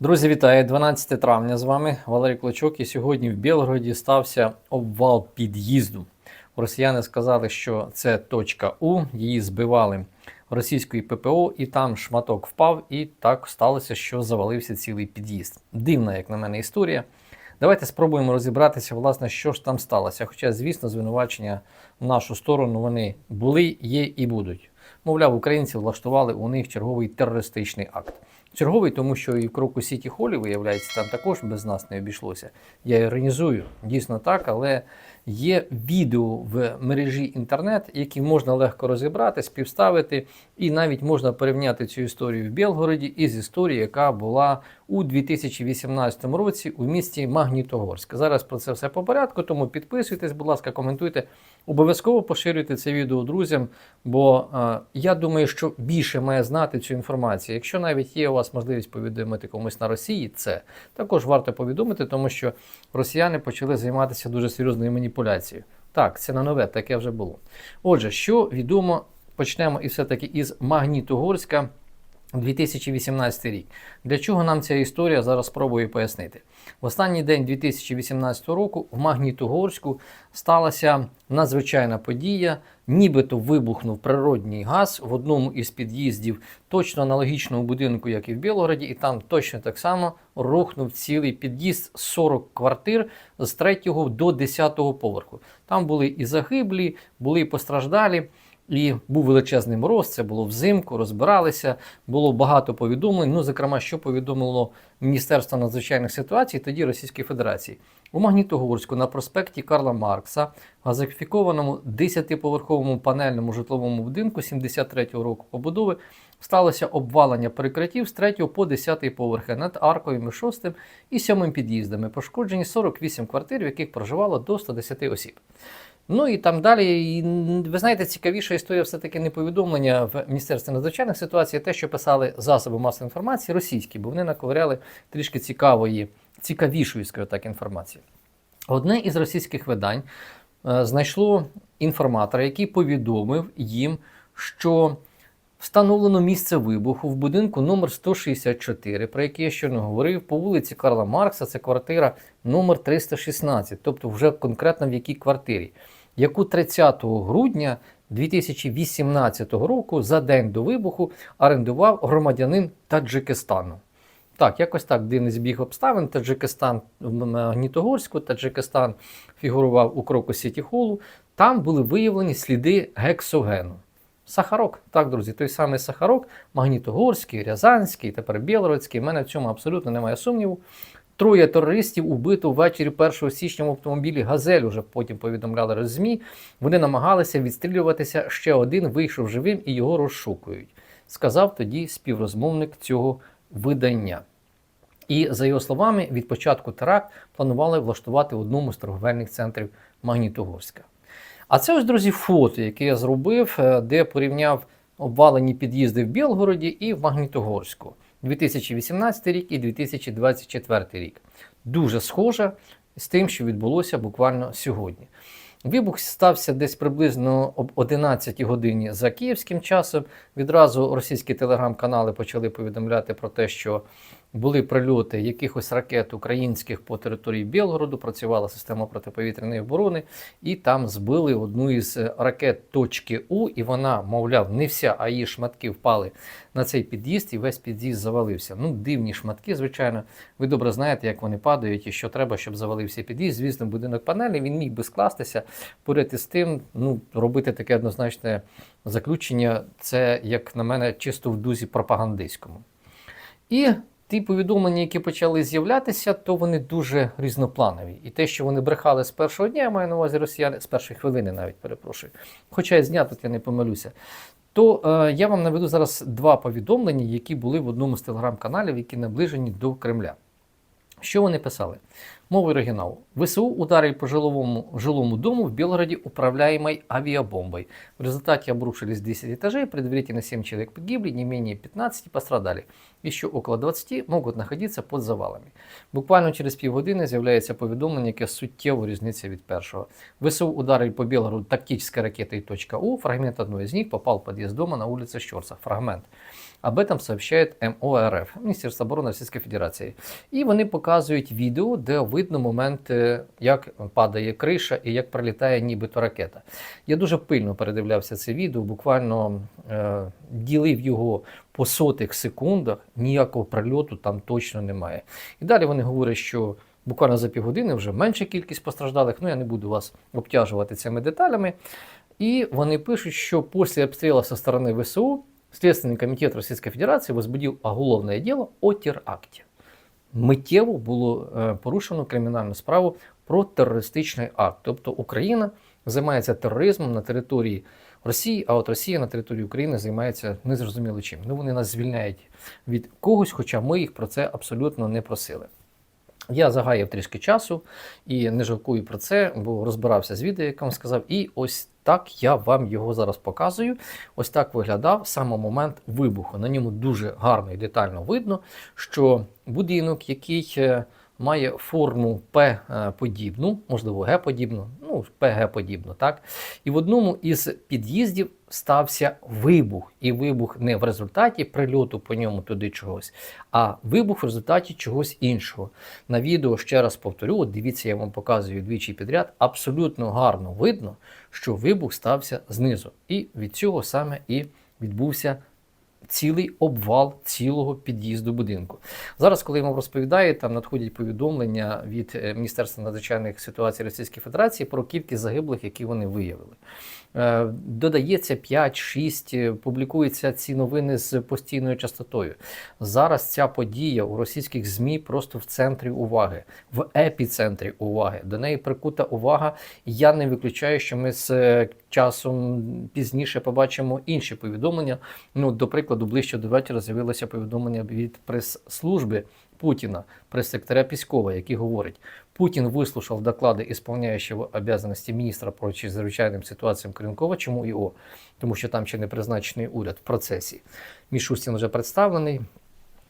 Друзі, вітаю! 12 травня з вами Валерій Клочок. І сьогодні в Білгороді стався обвал під'їзду. Росіяни сказали, що це точка У, її збивали російської ППО, і там шматок впав, і так сталося, що завалився цілий під'їзд. Дивна, як на мене, історія. Давайте спробуємо розібратися, власне, що ж там сталося. Хоча, звісно, звинувачення в нашу сторону вони були, є і будуть. Мовляв, українці влаштували у них черговий терористичний акт. Черговий, тому що і в кроку Сіті Холі, виявляється, там також без нас не обійшлося. Я іронізую, дійсно так, але є відео в мережі інтернет, які можна легко розібрати, співставити, і навіть можна порівняти цю історію в Білгороді із історією, яка була у 2018 році у місті Магнітогорськ. Зараз про це все по порядку, тому підписуйтесь, будь ласка, коментуйте. Обов'язково поширюйте це відео друзям, бо е, я думаю, що більше має знати цю інформацію. Якщо навіть є у вас можливість повідомити комусь на Росії, це також варто повідомити, тому що росіяни почали займатися дуже серйозною маніпуляцією. Так, це не нове, таке вже було. Отже, що відомо, почнемо і все-таки із Магнітогорська. 2018 рік. Для чого нам ця історія зараз спробую пояснити? В останній день 2018 року в Магнітогорську сталася надзвичайна подія, нібито вибухнув природній газ в одному із під'їздів, точно аналогічному будинку, як і в Білгороді, і там точно так само рухнув цілий під'їзд 40 квартир з 3 до 10 поверху. Там були і загиблі, були і постраждалі. І був величезний мороз, це було взимку, розбиралися, було багато повідомлень. Ну, зокрема, що повідомило Міністерство надзвичайних ситуацій тоді Російської Федерації. У Магнітогорську на проспекті Карла Маркса, газифікованому 10-поверховому панельному житловому будинку 73-го року побудови, сталося обвалення перекриттів з 3 по 10 поверхи над аркою 6 і 7 під'їздами. Пошкоджені 48 квартир, в яких проживало до 110 осіб. Ну і там далі, ви знаєте, цікавіша історія все-таки не повідомлення в Міністерстві надзвичайних ситуацій, те, що писали засоби масової інформації російські, бо вони наковиряли трішки цікавої, цікавішої, скажімо так, інформації. Одне із російських видань е, знайшло інформатора, який повідомив їм, що встановлено місце вибуху в будинку номер 164, про який я щойно говорив, по вулиці Карла Маркса, це квартира номер 316, тобто вже конкретно в якій квартирі яку 30 грудня 2018 року за день до вибуху орендував громадянин Таджикистану. Так, якось так дивний збіг обставин. Таджикистан в Магнітогорську, Таджикистан фігурував у кроку Сіті Холу. Там були виявлені сліди гексогену. Сахарок, так, друзі, той самий Сахарок, Магнітогорський, Рязанський, тепер Білородський. У мене в цьому абсолютно немає сумніву. Троє терористів убито ввечері 1 січня в автомобілі Газель. Уже потім повідомляли роз ЗМІ. Вони намагалися відстрілюватися. Ще один вийшов живим і його розшукують. Сказав тоді співрозмовник цього видання. І за його словами, від початку теракт планували влаштувати в одному з торговельних центрів Магнітогорська. А це ось, друзі, фото, яке я зробив, е, де порівняв обвалені під'їзди в Білгороді і в Магнітогорську. 2018 рік і 2024 рік. Дуже схоже з тим, що відбулося буквально сьогодні. Вибух стався десь приблизно об 11 годині за київським часом. Відразу російські телеграм-канали почали повідомляти про те, що були прильоти якихось ракет українських по території Білгороду, працювала система протиповітряної оборони, і там збили одну із ракет точки У, і вона, мовляв, не вся, а її шматки впали на цей під'їзд, і весь під'їзд завалився. Ну, дивні шматки, звичайно. Ви добре знаєте, як вони падають і що треба, щоб завалився під'їзд. Звісно, будинок панельний, він міг би скластися. Поряд із тим, ну, робити таке однозначне заключення, це, як на мене, чисто в дузі пропагандистському. І ті повідомлення, які почали з'являтися, то вони дуже різнопланові. І те, що вони брехали з першого дня, я маю на увазі росіяни, з першої хвилини навіть перепрошую. Хоча я тут я не помилюся. То е, я вам наведу зараз два повідомлення, які були в одному з телеграм-каналів, які наближені до Кремля. Що вони писали? Мовою оригіналу. ВСУ ударили по жилому, жилому дому в Белгороде управляемой авиабомбой. В результате обрушились 10 этажей, предварительно 7 человек погибли, не менее 15 пострадали. Еще около 20 могут находиться под завалами. Буквально через півгодини з'являється повідомлення, яке суттєво різниця від першого. ВСУ ударили по Белгороду тактической ракетой .У. Фрагмент одной из них попал в подъезд дома на улице Щорса. Фрагмент. Об этом сообщает МОРФ, Міністерство оборони Російської Федерації. І вони показують відео, де видно момент, як падає криша і як прилітає нібито ракета. Я дуже пильно передивлявся це відео, буквально е, ділив його по сотих секундах, ніякого прильоту там точно немає. І далі вони говорять, що буквально за півгодини вже менша кількість постраждалих. Ну я не буду вас обтяжувати цими деталями. І вони пишуть, що після обстрілу со сторони ВСУ Следственный комитет Российской Федерации возбудил уголовное дело о теракті. Миттєво було е, порушено кримінальну справу про терористичний акт. Тобто Україна займається тероризмом на території Росії, а от Росія на території України займається незрозуміло чим. Ну вони нас звільняють від когось, хоча ми їх про це абсолютно не просили. Я загаяв трішки часу і не жалкую про це, бо розбирався з відео, як вам сказав, і ось так я вам його зараз показую. Ось так виглядав саме момент вибуху. На ньому дуже гарно і детально видно, що будинок, який е, має форму П-подібну, можливо, Г-подібну, ну, ПГ-подібну, так? І в одному із під'їздів стався вибух. І вибух не в результаті прильоту по ньому туди чогось, а вибух в результаті чогось іншого. На відео ще раз повторю, от дивіться, я вам показую двічі підряд. Абсолютно гарно видно, що вибух стався знизу. І від цього саме і відбувся цілий обвал цілого під'їзду будинку. Зараз, коли я вам розповідаю, там надходять повідомлення від е, Міністерства надзвичайних ситуацій Російської Федерації про кількість загиблих, які вони виявили. Е, Додається 5-6, публікуються ці новини з постійною частотою. Зараз ця подія у російських ЗМІ просто в центрі уваги, в епіцентрі уваги. До неї прикута увага. Я не виключаю, що ми з е, часом пізніше побачимо інші повідомлення. Ну, до прикладу, ближче до вечора з'явилося повідомлення від прес-служби Путіна, прес-секретаря Піскова, який говорить, Путин выслушал доклады исполняющего обязанности міністра по чрезвичайним ситуаціям Крюнкова. Чому ІО? Тому що там ще не призначений уряд в процесі. Мішустін вже представлений.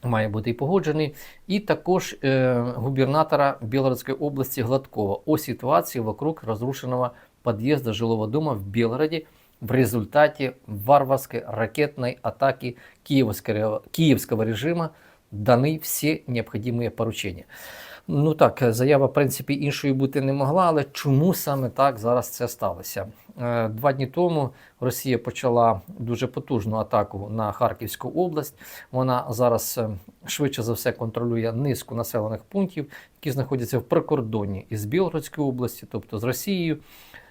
Має бути і погоджений, і також е, губернатора Білгородської області Гладкова о ситуації вокруг розрушеного під'їзду жилого дома в Белгороде в результате варварской ракетной атаки киевского, киевского режима даны все необходимые поручения. Ну так, заява, в принципі, іншою бути не могла, але чому саме так зараз це сталося? Е, Два дні тому Росія почала дуже потужну атаку на Харківську область. Вона зараз е, швидше за все контролює низку населених пунктів, які знаходяться в прикордонні із Білгородської області, тобто з Росією.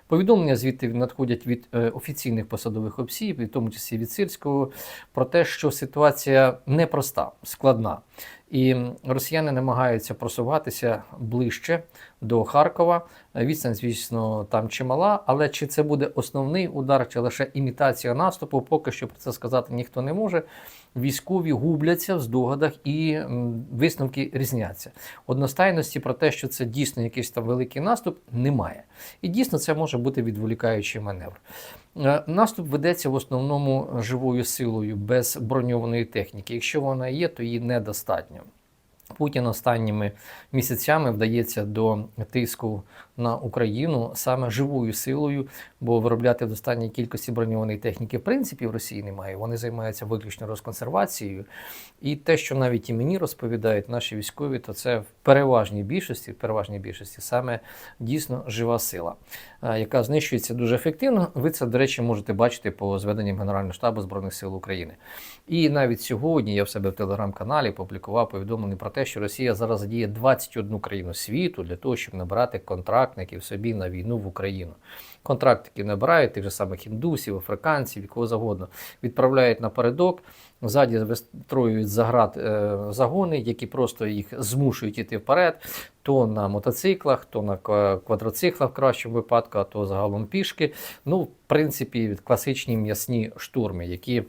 Повідомлення звідти надходять від е, офіційних посадових осіб, в тому числі від Сирського, про те, що ситуація непроста, складна. І росіяни намагаються просуватися ближче до Харкова. Відстань, звісно, там чимала, але чи це буде основний удар, чи лише імітація наступу, поки що про це сказати ніхто не може. Військові губляться в здогадах і висновки різняться. Одностайності про те, що це дійсно якийсь там великий наступ, немає. І дійсно це може бути відволікаючий маневр. Е, Наступ ведеться в основному живою силою без броньованої техніки. Якщо вона є, то її недостатньо. Путін останніми місяцями вдається до тиску на Україну саме живою силою, бо виробляти в достатній кількості броньованої техніки в принципі в Росії немає. Вони займаються виключно розконсервацією. І те, що навіть і мені розповідають наші військові, то це в переважній більшості, в переважній більшості саме дійсно жива сила, е, яка знищується дуже ефективно. Ви це, до речі, можете бачити по зведенням Генерального штабу Збройних сил України. І навіть сьогодні я в себе в телеграм-каналі публікував повідомлення про те, що Росія зараз задіє 21 країну світу для того, щоб набирати контрактників собі на війну в Україну. Контрактиків набирають тих же самих індусів, африканців, кого завгодно, відправляють напередок, ззаді вистроюють заград е, загони, які просто їх змушують іти вперед, то на мотоциклах, то на квадроциклах в кращому випадку, а то загалом пішки. Ну, в принципі, класичні м'ясні штурми, які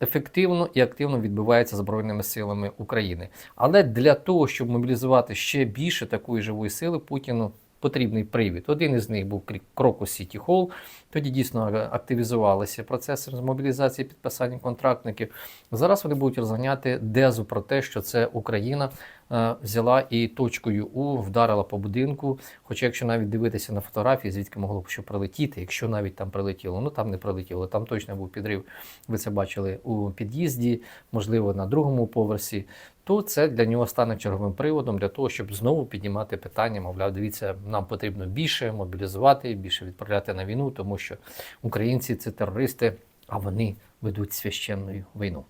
ефективно і активно відбувається збройними силами України. Але для того, щоб мобілізувати ще більше такої живої сили, Путіну потрібний привід. Один із них був Крокус Сіті Холл. Тоді дійсно активізувалися процеси з мобілізації підписання контрактників. Зараз вони будуть розганяти дезу про те, що це Україна е, взяла і точкою У вдарила по будинку. Хоча, якщо навіть дивитися на фотографії, звідки могло б що прилетіти, якщо навіть там прилетіло, ну там не прилетіло, там точно був підрив. Ви це бачили у під'їзді, можливо, на другому поверсі. То це для нього стане черговим приводом для того, щоб знову піднімати питання. Мовляв, дивіться, нам потрібно більше мобілізувати, більше відправляти на війну, тому що українці це терористи, а вони ведуть священну війну.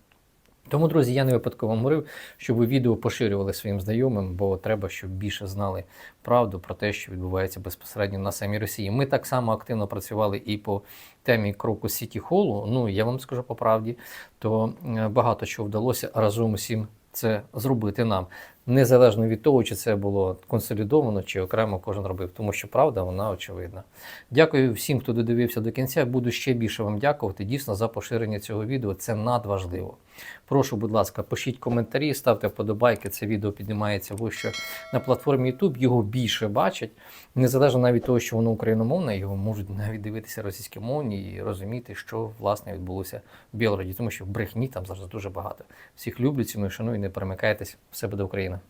Тому, друзі, я не випадково говорив, щоб ви відео поширювали своїм знайомим, бо треба, щоб більше знали правду про те, що відбувається безпосередньо на самій Росії. Ми так само активно працювали і по темі кроку Сіті Холу. Ну я вам скажу по правді, то е, багато чого вдалося разом усім це зробити нам, незалежно від того, чи це було консолідовано, чи окремо кожен робив, тому що правда вона очевидна. Дякую всім, хто додивився до кінця. Буду ще більше вам дякувати дійсно за поширення цього відео. Це надважливо. Прошу, будь ласка, пишіть коментарі, ставте вподобайки. Це відео піднімається вище на платформі YouTube. Його більше бачать, незалежно навіть того, що воно україномовне, його можуть навіть дивитися російськомовні і розуміти, що власне відбулося в Білгороді, тому що брехні там зараз дуже багато. Всіх люблю, ціную, шаную, не перемикайтесь. Все буде Україна.